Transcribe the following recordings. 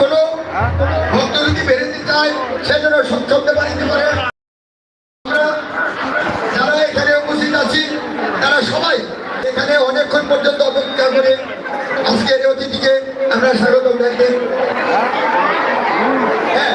কোনো ভক্ত যদি বেরোতে চায় সেজন্য সচ্ছন্দে বাড়িতে পারে আমরা যারা এখানে উপস্থিত আছি, তারা সবাই এখানে অনেকক্ষণ পর্যন্ত অপেক্ষা করে আজকের অতিথিকে আমরা স্বাগত জানাই। হ্যাঁ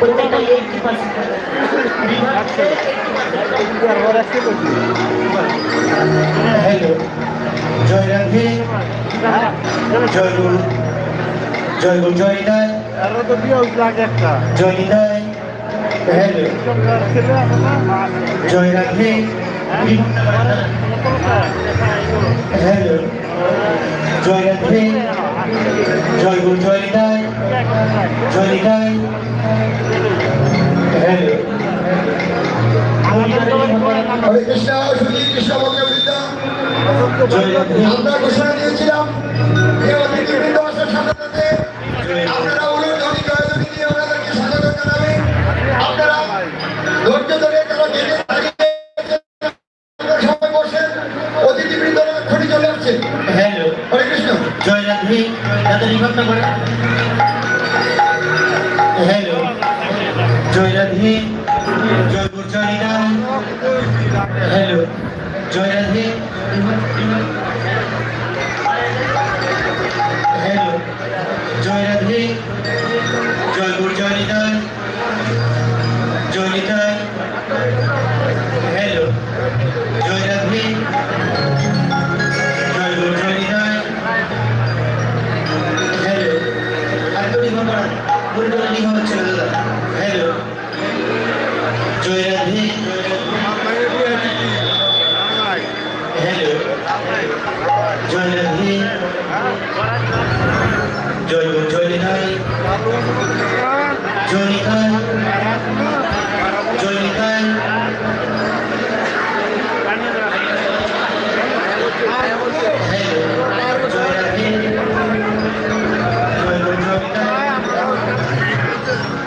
প্রত্যেকটা এইটটি পার্সেন্ট হ্যালো জয় রাধে। জয় গুরু। জয় গো জয় হৃদয় জয় হৃদয় হ্যালো জয় রাধে। হ্যালো জয় রাধে। জয় গুরু জয় হৃদয় জয় হৃদয় হরে কৃষ্ণ সুধী কৃষ্ণ আমরা ঘোষণা দিয়েছিলাম যে অতিথিবৃন্দ আসার সাথে সাথে আপনারা উলুধ্বনি জয়ধ্বনি দিয়ে ওনাদেরকে স্বাগত জানাবেন আপনারা ধৈর্য ধরে তারা গেটে দাঁড়িয়ে সবাই বসেন অতিথিবৃন্দ এক্ষুনি চলে আসছে। হ্যালো। হরে কৃষ্ণ। জয় রাধে দাদা রিভাবটা করে। হ্যালো। জয় রাধে। জয় গুরু হ্যালো। জয় রাধে। পুরো লিখা হচ্ছে না দাদা হ্যালো। জয় রাধে হ্যালো। জয় জয় জয় জয় জয়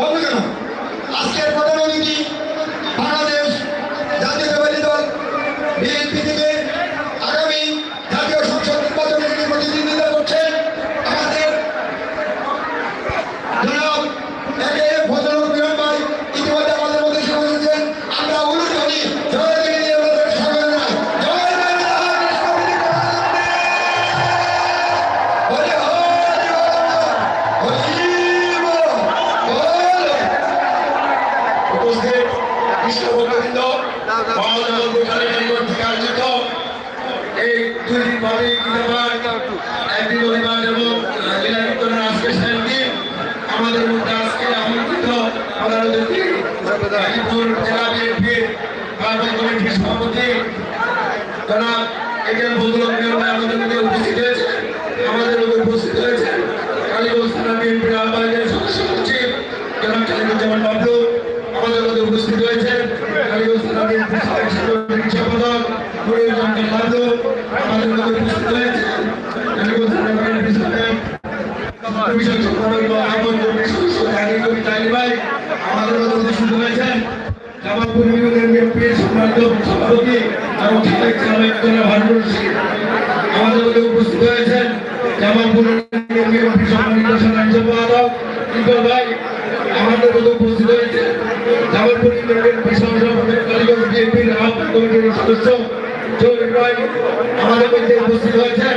বন্ধুগণ, আজকের প্রধান থেকে আয়োজিত আমাদের মধ্যে আমাদের মধ্যে উপস্থিত হয়েছেন। আমাদের উপস্থিত থানা বিএনপির আহ্বায়কের সদস্য সচিব জনাব খালিদুজ্জামান বাবলু আমাদের মধ্যে উপস্থিত হয়েছেন কালীগঞ্জ থানা বিএনপির সাবেক সাংগঠনিক সম্পাদক জামান বাবলু আমাদের মধ্যে উপস্থিত কবি তাইলি ভাই আমাদের মধ্যে উপস্থিত হয়েছেন জামালপুর ইউনিয়ন বিএনপির সম্মানিত সাধারণ সম্পাদক ইকবাল ভাই আমাদের মধ্যে উপস্থিত হয়েছেন জামালপুর ইউনিয়ন বিএনপির সহসভাপতি কালীগঞ্জ বিএনপির আহ্বান কমিটির সদস্য চৌধুরী ভাই আমাদের মধ্যে উপস্থিত হয়েছেন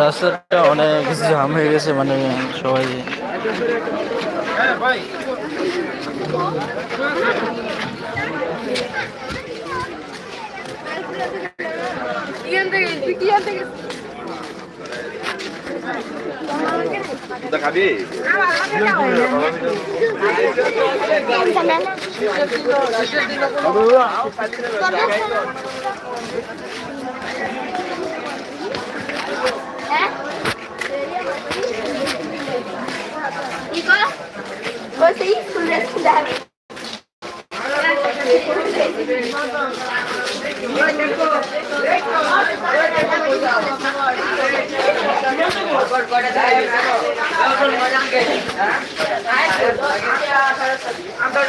রাস্তাটা অনেক জাম হয়ে গেছে মানে সবাই দেখাবি Você isso, né? Thank you. আমরা